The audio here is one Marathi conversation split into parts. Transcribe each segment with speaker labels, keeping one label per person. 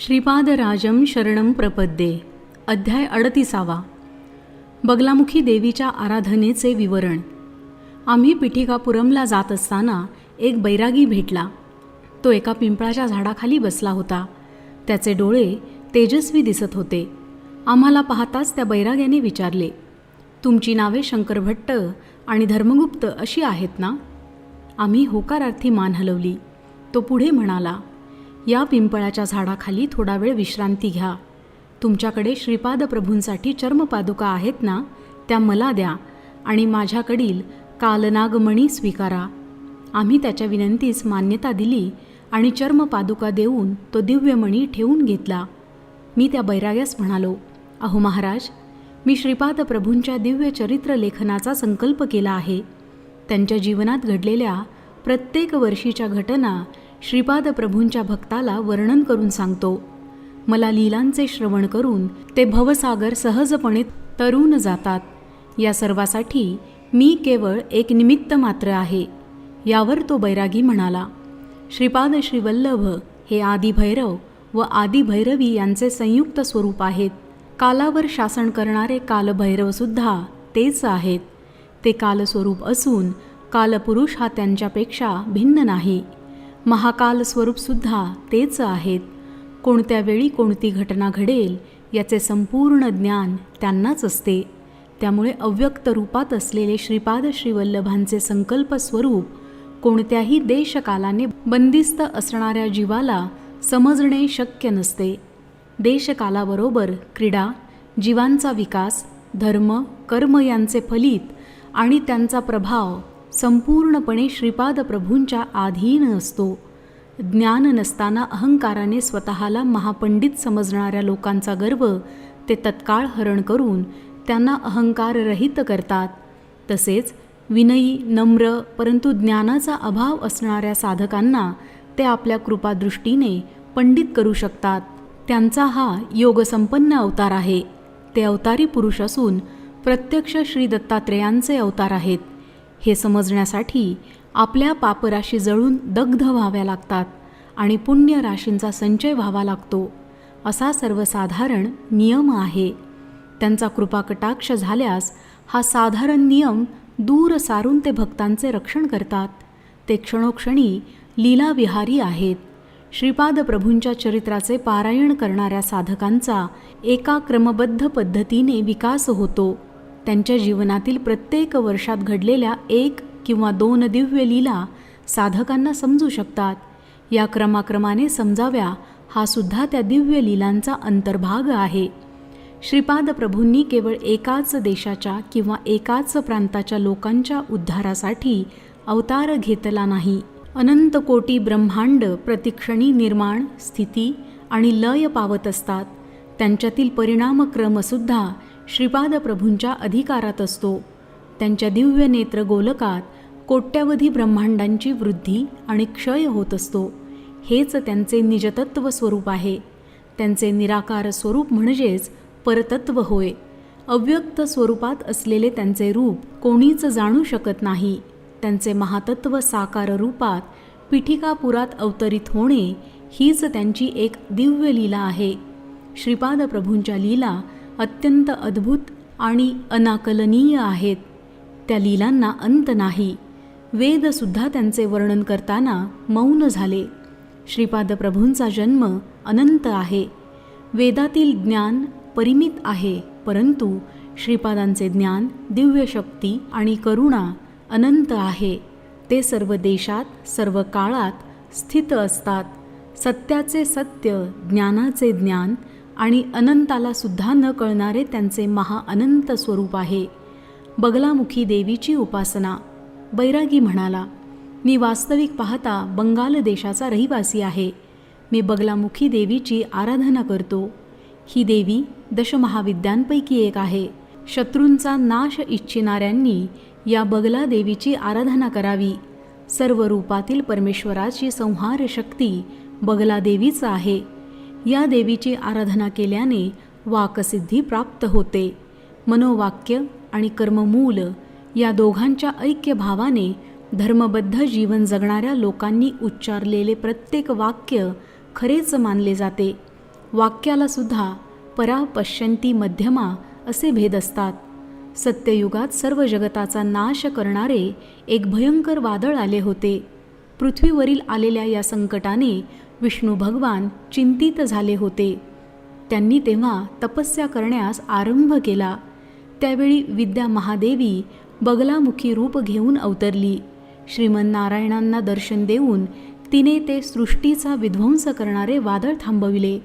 Speaker 1: श्रीपादराजम शरणम प्रपद्ये. अध्याय अडतीसावा. बगलामुखी देवीच्या आराधनेचे विवरण. आम्ही पिठिकापुरमला जात असताना एक बैरागी भेटला. तो एका पिंपळाच्या झाडाखाली बसला होता. त्याचे डोळे तेजस्वी दिसत होते. आम्हाला पाहताच त्या बैराग्याने विचारले तुमची नावे शंकर भट्ट आणि धर्मगुप्त अशी आहेत ना? आम्ही होकारार्थी मान हलवली. तो पुढे म्हणाला या पिंपळाच्या झाडाखाली थोडा वेळ विश्रांती घ्या. तुमच्याकडे श्रीपाद प्रभूंसाठी चर्मपादुका आहेत ना त्या मला द्या आणि माझ्याकडील कालनागमणी स्वीकारा. आम्ही त्याच्या विनंतीस मान्यता दिली आणि चर्मपादुका देऊन तो दिव्यमणी ठेवून घेतला. मी त्या बैराग्यास म्हणालो अहो महाराज मी श्रीपाद प्रभूंच्या दिव्य चरित्र लेखनाचा संकल्प केला आहे. त्यांच्या जीवनात घडलेल्या प्रत्येक वर्षीच्या घटना श्रीपाद प्रभूंच्या भक्ताला वर्णन करून सांगतो मला लीलांचे श्रवण करून ते भवसागर सहजपणे तरुण जातात. या सर्वासाठी मी केवळ एक निमित्त मात्र आहे. यावर तो बैरागी म्हणाला श्रीपाद श्रीवल्लभ हे आदिभैरव व आदिभैरवी यांचे संयुक्त स्वरूप आहेत. कालावर शासन करणारे कालभैरवसुद्धा तेच आहेत. ते कालस्वरूप असून कालपुरुष हा त्यांच्यापेक्षा भिन्न नाही. महाकाल स्वरूपसुद्धा तेच आहेत. कोणत्या वेळी कोणती घटना घडेल याचे संपूर्ण ज्ञान त्यांनाच असते. त्यामुळे अव्यक्त रूपात असलेले श्रीपाद श्रीवल्लभांचे संकल्प स्वरूप कोणत्याही देशकालाने बंदिस्त असणाऱ्या जीवाला समजणे शक्य नसते. देशकालाबरोबर क्रीडा जीवांचा विकास धर्म कर्म यांचे फलित आणि त्यांचा प्रभाव संपूर्णपणे श्रीपाद प्रभूंच्या अधीन असतो. ज्ञान नसताना अहंकाराने स्वतःला महापंडित समजणाऱ्या लोकांचा गर्व ते तत्काळ हरण करून त्यांना अहंकाररहित करतात. तसेच विनयी नम्र परंतु ज्ञानाचा अभाव असणाऱ्या साधकांना ते आपल्या कृपादृष्टीने पंडित करू शकतात. त्यांचा हा योगसंपन्न अवतार आहे. ते अवतारी पुरुष असून प्रत्यक्ष श्री दत्तात्रेयांचे अवतार आहेत. हे समजण्यासाठी आपल्या पापराशी जळून दग्ध व्हाव्या लागतात आणि पुण्य राशींचा संचय व्हावा लागतो. असा सर्वसाधारण नियम आहे. त्यांचा कृपाकटाक्ष झाल्यास हा साधारण नियम दूर सारून ते भक्तांचे रक्षण करतात. ते क्षणोक्षणी लीलाविहारी आहेत. श्रीपाद प्रभूंच्या चरित्राचे पारायण करणाऱ्या साधकांचा एका क्रमबद्ध पद्धतीने विकास होतो. त्यांच्या जीवनातील प्रत्येक वर्षात घडलेल्या एक किंवा दोन दिव्य लीला साधकांना समजू शकतात. या क्रमाक्रमाने समजाव्या हा सुद्धा त्या दिव्य लीलांचा अंतर्भाग आहे. श्रीपाद प्रभूंनी केवळ एकाच देशाच्या किंवा एकाच प्रांताच्या लोकांच्या उद्धारासाठी अवतार घेतला नाही. अनंत कोटी ब्रह्मांड प्रतिक्षणी निर्माण स्थिती आणि लय पावत असतात. त्यांच्यातील परिणामक्रमसुद्धा श्रीपाद प्रभूंच्या अधिकारात असतो. त्यांच्या दिव्य नेत्र गोलकात कोट्यावधी ब्रह्मांडांची वृद्धी आणि क्षय होत असतो. हेच त्यांचे निजतत्व स्वरूप आहे. त्यांचे निराकार स्वरूप म्हणजेच परतत्व होय. अव्यक्त स्वरूपात असलेले त्यांचे रूप कोणीच जाणू शकत नाही. त्यांचे महातत्व साकार रूपात पिठिकापुरात अवतरित होणे हीच त्यांची एक दिव्य लीला आहे. श्रीपाद प्रभूंच्या लीला अत्यंत अद्भुत आणि अनाकलनीय आहेत. त्या लीलांना अंत नाही. वेदसुद्धा त्यांचे वर्णन करताना मौन झाले. श्रीपाद प्रभूंचा जन्म अनंत आहे. वेदातील ज्ञान परिमित आहे परंतु श्रीपादांचे ज्ञान दिव्य शक्ती आणि करुणा अनंत आहे. ते सर्व देशात सर्व काळात स्थित असतात. सत्याचे सत्य ज्ञानाचे ज्ञान आणि अनंताला सुद्धा न कळणारे त्यांचे महाअनंत स्वरूप आहे. बगलामुखी देवीची उपासना. बैरागी म्हणाला मी वास्तविक पाहता बंगाल देशाचा रहिवासी आहे. मी बगलामुखी देवीची आराधना करतो. ही देवी दशमहाविद्यांपैकी एक आहे. शत्रूंचा नाश इच्छिणाऱ्यांनी या बगला देवीची आराधना करावी. सर्व रूपातील परमेश्वराची संहार शक्ती बगला देवीच आहे. या देवीची आराधना केल्याने वाकसिद्धी प्राप्त होते. मनोवाक्य आणि कर्ममूल या दोघांच्या ऐक्यभावाने धर्मबद्ध जीवन जगणाऱ्या लोकांनी उच्चारलेले प्रत्येक वाक्य खरेच मानले जाते. वाक्याला सुद्धा परा पश्यंती मध्यमा असे भेद असतात. सत्ययुगात सर्व जगताचा नाश करणारे एक भयंकर वादळ आले होते. पृथ्वीवरील आलेल्या या संकटाने विष्णू भगवान चिंतित झाले होते. त्यांनी तेव्हा तपस्या करण्यास आरंभ केला. त्यावेळी विद्या महादेवी बगलामुखी रूप घेऊन अवतरली. श्रीमन्नारायणांना दर्शन देऊन तिने ते सृष्टीचा विध्वंस करणारे वादळ थांबविले.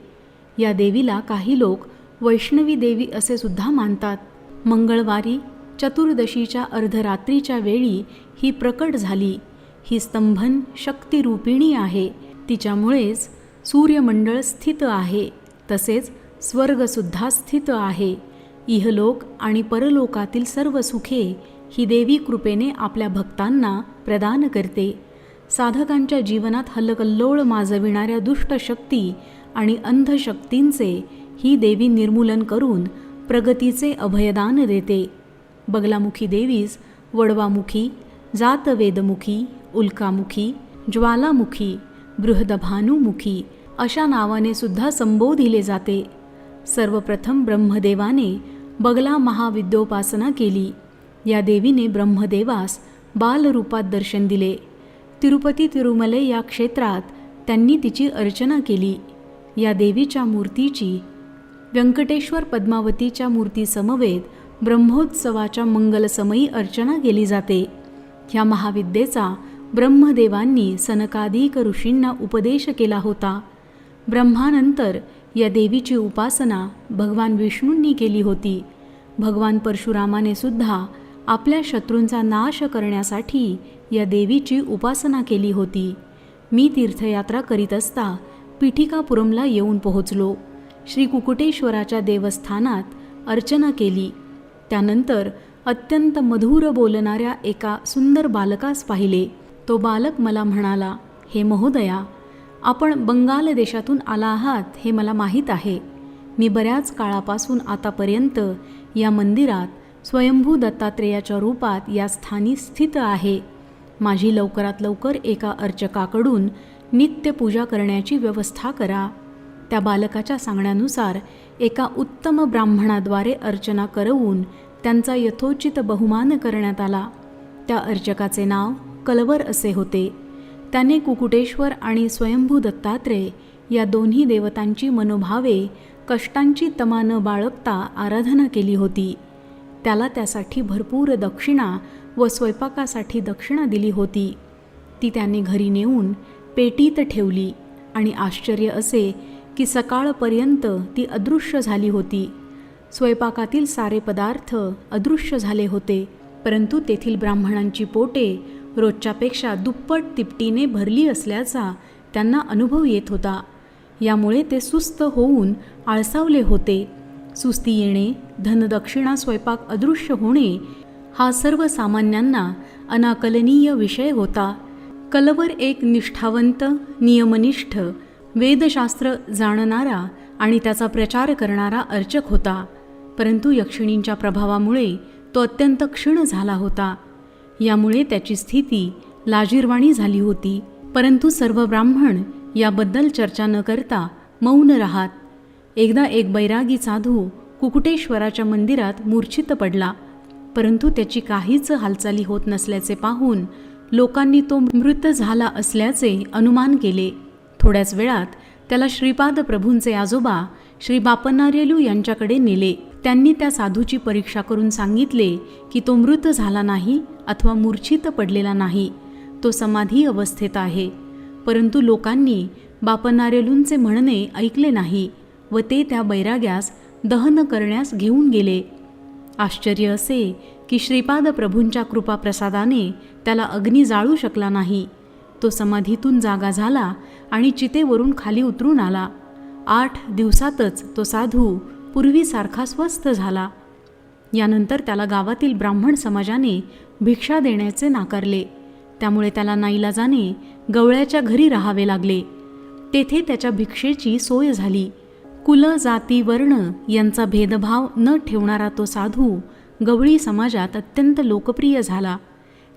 Speaker 1: या देवीला काही लोक वैष्णवी देवी असे सुद्धा मानतात. मंगळवारी चतुर्दशीच्या अर्धरात्रीच्या वेळी ही प्रकट झाली. ही स्तंभन शक्तिरूपिणी आहे. तिच्यामुळेच सूर्यमंडळ स्थित आहे तसेच स्वर्गसुद्धा स्थित आहे. इहलोक आणि परलोकातील सर्व सुखे ही देवी कृपेने आपल्या भक्तांना प्रदान करते. साधकांच्या जीवनात हल्लकल्लोळ माजविणाऱ्या दुष्ट शक्ती आणि अंधशक्तींचे ही देवी निर्मूलन करून प्रगतीचे अभयदान देते. बगलामुखी देवीस वडवामुखी जातवेदमुखी उल्कामुखी ज्वालामुखी बृहदभानुमुखी अशा नावाने सुद्धा संबोधिले जाते. सर्वप्रथम ब्रह्मदेवाने बगला महाविद्योपासना केली. या देवीने ब्रह्मदेवास बालरूपात दर्शन दिले. तिरुपती तिरुमले या क्षेत्रात त्यांनी तिची अर्चना केली. या देवीच्या मूर्तीची व्यंकटेश्वर पद्मावतीच्या मूर्तीसमवेत ब्रह्मोत्सवाच्या मंगलसमयी अर्चना केली जाते. ह्या महाविद्येचा ब्रह्मदेवांनी सनकादिक ऋषींना उपदेश केला होता. ब्रह्मानंतर या देवीची उपासना भगवान विष्णूंनी केली होती. भगवान परशुरामाने सुद्धा आपल्या शत्रूंचा नाश करण्यासाठी या देवीची उपासना केली होती. मी तीर्थयात्रा करीत असता पिठिकापुरमला येऊन पोहोचलो. श्री कुकुटेश्वराच्या देवस्थानात अर्चना केली. त्यानंतर अत्यंत मधुर बोलणाऱ्या एका सुंदर बालकास पाहिले. तो बालक मला म्हणाला हे महोदया आपण बंगाल देशातून आला आहात हे मला माहीत आहे. मी बऱ्याच काळापासून आतापर्यंत या मंदिरात स्वयंभू दत्तात्रेयाच्या रूपात या स्थानी स्थित आहे. माझी लवकरात लवकर एका अर्चकाकडून नित्य पूजा करण्याची व्यवस्था करा. त्या बालकाच्या सांगण्यानुसार एका उत्तम ब्राह्मणाद्वारे अर्चना करवून त्यांचा यथोचित बहुमान करण्यात आला. त्या अर्चकाचे नाव कलवर असे होते. त्याने कुकुटेश्वर आणि स्वयंभू दत्तात्रेय या दोन्ही देवतांची मनोभावे कष्टांची तमा न बाळगता आराधना केली होती. त्याला त्यासाठी भरपूर दक्षिणा व स्वयंपाकासाठी दक्षिणा दिली होती. ती त्याने घरी नेऊन पेटीत ठेवली आणि आश्चर्य असे की सकाळपर्यंत ती अदृश्य झाली होती. स्वयंपाकातील सारे पदार्थ अदृश्य झाले होते परंतु तेथील ब्राह्मणांची पोटे रोजच्यापेक्षा दुप्पट तिपटीने भरली असल्याचा त्यांना अनुभव येत होता. यामुळे ते सुस्त होऊन आळसावले होते. सुस्ती येणे धनदक्षिणा स्वयंपाक अदृश्य होणे हा सर्वसामान्यांना अनाकलनीय विषय होता. कलवर एक निष्ठावंत नियमनिष्ठ वेदशास्त्र जाणणारा आणि त्याचा प्रचार करणारा अर्चक होता. परंतु यक्षिणींच्या प्रभावामुळे तो अत्यंत क्षीण झाला होता. यामुळे त्याची स्थिती लाजीरवाणी झाली होती. परंतु सर्व ब्राह्मण याबद्दल चर्चा न करता मौन राहात. एकदा एक बैरागी साधू कुकुटेश्वराच्या मंदिरात मूर्छित पडला. परंतु त्याची काहीच हालचाली होत नसल्याचे पाहून लोकांनी तो मृत झाला असल्याचे अनुमान केले. थोड्याच वेळात त्याला श्रीपाद प्रभूंचे आजोबा श्री बापनार्यलू यांच्याकडे नेले. त्यांनी त्या साधूची परीक्षा करून सांगितले की तो मृत झाला नाही अथवा मूर्छित पडलेला नाही तो समाधी अवस्थेत आहे. परंतु लोकांनी बापनारेलूंचे म्हणणे ऐकले नाही व ते त्या बैराग्यास दहन करण्यास घेऊन गेले. आश्चर्य असे की श्रीपाद प्रभूंच्या कृपाप्रसादाने त्याला अग्नी जाळू शकला नाही. तो समाधीतून जागा झाला आणि चितेवरून खाली उतरून आला. आठ दिवसातच तो साधू पूर्वीसारखा स्वस्थ झाला. यानंतर त्याला गावातील ब्राह्मण समाजाने भिक्षा देण्याचे नाकारले. त्यामुळे त्याला नाईलाजाने गवळ्याच्या घरी राहावे लागले. तेथे त्याच्या भिक्षेची सोय झाली. कुल जाती वर्ण यांचा भेदभाव न ठेवणारा तो साधू गवळी समाजात अत्यंत लोकप्रिय झाला.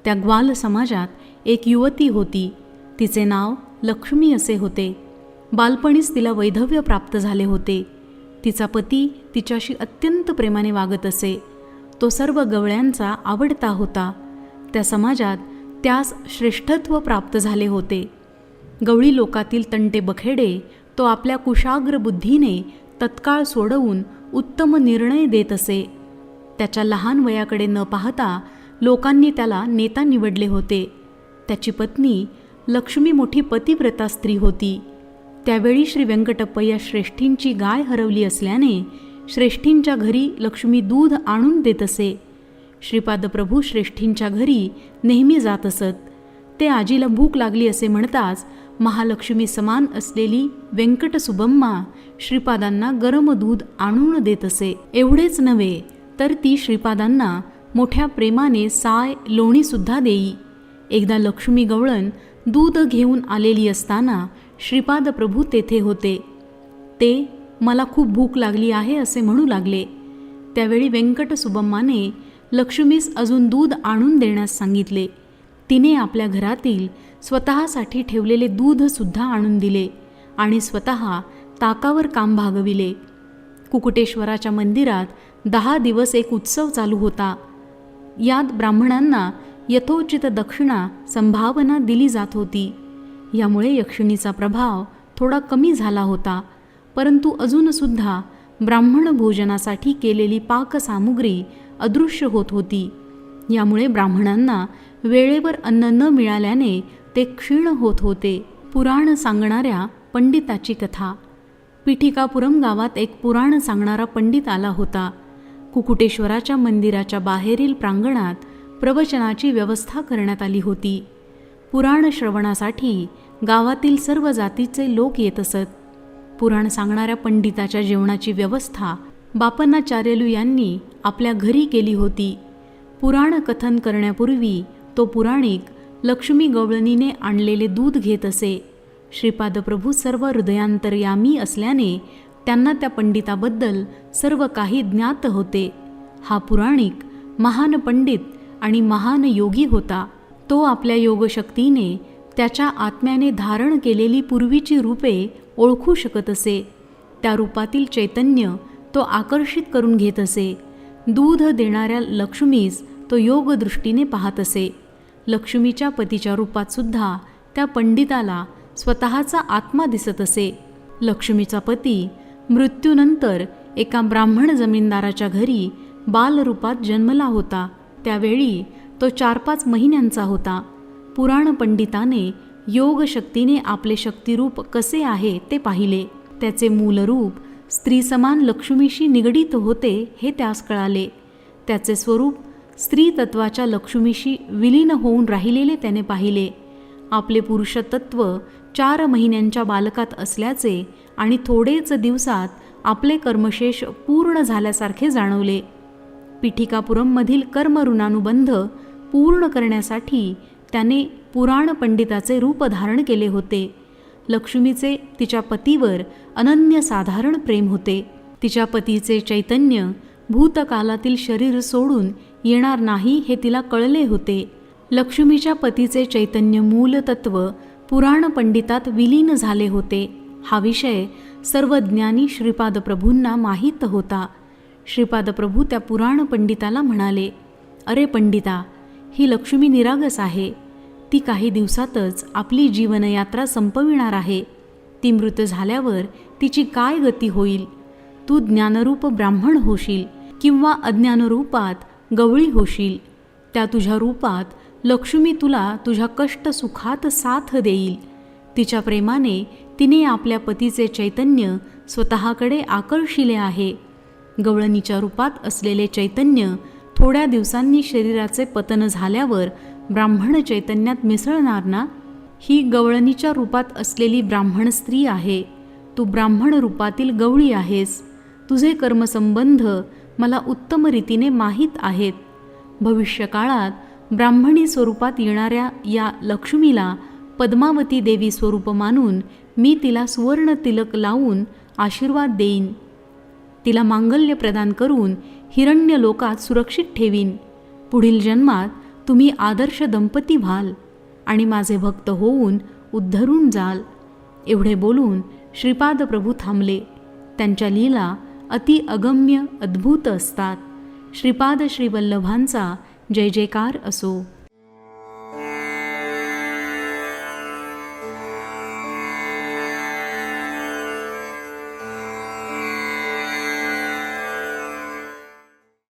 Speaker 1: त्या ग्वाल समाजात एक युवती होती. तिचे नाव लक्ष्मी असे होते. बालपणीच तिला वैधव्य प्राप्त झाले होते. तिचा पती तिच्याशी अत्यंत प्रेमाने वागत असे. तो सर्व गवळ्यांचा आवडता होता. त्या समाजात त्यास श्रेष्ठत्व प्राप्त झाले होते. गवळी लोकातील तंटे बखेडे तो आपल्या कुशाग्र बुद्धीने तत्काळ सोडवून उत्तम निर्णय देत असे. त्याच्या लहान वयाकडे न पाहता लोकांनी त्याला नेता निवडले होते. त्याची पत्नी लक्ष्मी मोठी पतिव्रता स्त्री होती. त्यावेळी श्री व्यंकटप्पय्या श्रेष्ठींची गाय हरवली असल्याने श्रेष्ठींच्या घरी लक्ष्मी दूध आणून देत असे. श्रीपाद प्रभू श्रेष्ठींच्या घरी नेहमी जात असत. ते आजीला भूक लागली असे म्हणताच महालक्ष्मी समान असलेली व्यंकट सुबम्मा श्रीपादांना गरम दूध आणून देत असे. एवढेच नव्हे तर ती श्रीपादांना मोठ्या प्रेमाने साय लोणीसुद्धा देई. एकदा लक्ष्मी गवळण दूध घेऊन आलेली असताना श्रीपाद प्रभू तेथे होते. ते मला खूप भूक लागली आहे असे म्हणू लागले. त्यावेळी व्यंकट सुबम्माने लक्ष्मीस अजून दूध आणून देण्यास सांगितले. तिने आपल्या घरातील स्वतःसाठी ठेवलेले दूधसुद्धा आणून दिले आणि स्वतः ताकावर काम भागविले. कुकुटेश्वराच्या मंदिरात दहा दिवस एक उत्सव चालू होता. यात ब्राह्मणांना यथोचित दक्षिणा संभावना दिली जात होती. यामुळे यक्षिणीचा प्रभाव थोडा कमी झाला होता. परंतु अजूनसुद्धा ब्राह्मण भोजनासाठी केलेली पाकसामुग्री अदृश्य होत होती. यामुळे ब्राह्मणांना वेळेवर अन्न न मिळाल्याने ते क्षीण होत होते. पुराण सांगणाऱ्या पंडिताची कथा. पिठिकापुरम गावात एक पुराण सांगणारा पंडित आला होता. कुकुटेश्वराच्या मंदिराच्या बाहेरील प्रांगणात प्रवचनाची व्यवस्था करण्यात आली होती. पुराण श्रवणासाठी गावातील सर्व जातीचे लोक येत असत. पुराण सांगणाऱ्या पंडिताच्या जेवणाची व्यवस्था बापन्नाचार्यलू यांनी आपल्या घरी केली होती. पुराण कथन करण्यापूर्वी तो पुराणिक लक्ष्मी गवळणीने आणलेले दूध घेत असे. श्रीपादप्रभू सर्व हृदयांतरयामी असल्याने त्यांना त्या पंडिताबद्दल सर्व काही ज्ञात होते. हा पुराणिक महान पंडित आणि महान योगी होता. तो आपल्या योगशक्तीने त्याच्या आत्म्याने धारण केलेली पूर्वीची रूपे ओळखू शकत असे. त्या रूपातील चैतन्य तो आकर्षित करून घेत असे. दूध देणाऱ्या लक्ष्मीस तो योगदृष्टीने पाहत असे. लक्ष्मीच्या पतीच्या रूपात सुद्धा त्या पंडिताला स्वतःचा आत्मा दिसत असे. लक्ष्मीचा पती मृत्यूनंतर एका ब्राह्मण जमीनदाराच्या घरी बालरूपात जन्मला होता. त्यावेळी तो चार पाच महिन्यांचा होता. पुराण पंडिताने योगशक्तीने आपले शक्तिरूप कसे आहे ते पाहिले. त्याचे मूलरूप स्त्रीसमान लक्ष्मीशी निगडीत होते हे त्यास कळाले. त्याचे स्वरूप स्त्री तत्वाच्या लक्ष्मीशी विलीन होऊन राहिलेले त्याने पाहिले. आपले पुरुषतत्व चार महिन्यांच्या बालकात असल्याचे आणि थोडेच दिवसात आपले कर्मशेष पूर्ण झाल्यासारखे जाणवले. पिठिकापुरममधील कर्मऋणानुबंध पूर्ण करण्यासाठी त्याने पुराण पंडिताचे रूप धारण केले होते. लक्ष्मीचे तिच्या पतीवर अनन्यसाधारण प्रेम होते. तिच्या पतीचे चैतन्य भूतकालातील शरीर सोडून येणार नाही हे तिला कळले होते. लक्ष्मीच्या पतीचे चैतन्य मूलतत्व पुराण पंडितात विलीन झाले होते. हा विषय सर्व ज्ञानी श्रीपाद प्रभूंना माहीत होता. श्रीपाद प्रभू त्या पुराण पंडिताला म्हणाले अरे पंडिता ही लक्ष्मी निरागस आहे. ती काही दिवसातच आपली जीवनयात्रा संपविणार आहे. ती मृत झाल्यावर तिची काय गती होईल? तू ज्ञानरूप ब्राह्मण होशील किंवा अज्ञानरूपात गवळी होशील. त्या तुझ्या रूपात लक्ष्मी तुला तुझ्या कष्ट सुखात साथ देईल. तिच्या प्रेमाने तिने आपल्या पतीचे चैतन्य स्वतःकडे आकर्षिले आहे. गवळणीच्या रूपात असलेले चैतन्य थोड्या दिवसांनी शरीराचे पतन झाल्यावर ब्राह्मण चैतन्यात मिसळणार ना ही गवळणीच्या रूपात असलेली ब्राह्मण स्त्री आहे. तू ब्राह्मण रूपातील गवळी आहेस. तुझे कर्मसंबंध मला उत्तम रीतीने माहीत आहेत. भविष्यकाळात ब्राह्मणी स्वरूपात येणाऱ्या या लक्ष्मीला पद्मावती देवी स्वरूप मानून मी तिला सुवर्ण तिलक लावून आशीर्वाद देईन. तिला मांगल्य प्रदान करून हिरण्य लोकात सुरक्षित ठेवीन. पुढील जन्मात तुम्ही आदर्श दंपती व्हाल आणि माझे भक्त होऊन उद्धरून जाल. एवढे बोलून श्रीपाद प्रभू थांबले. त्यांच्या लीला अति अगम्य अद्भुत असतात. श्रीपाद श्रीवल्लभांचा जय जयकार असो.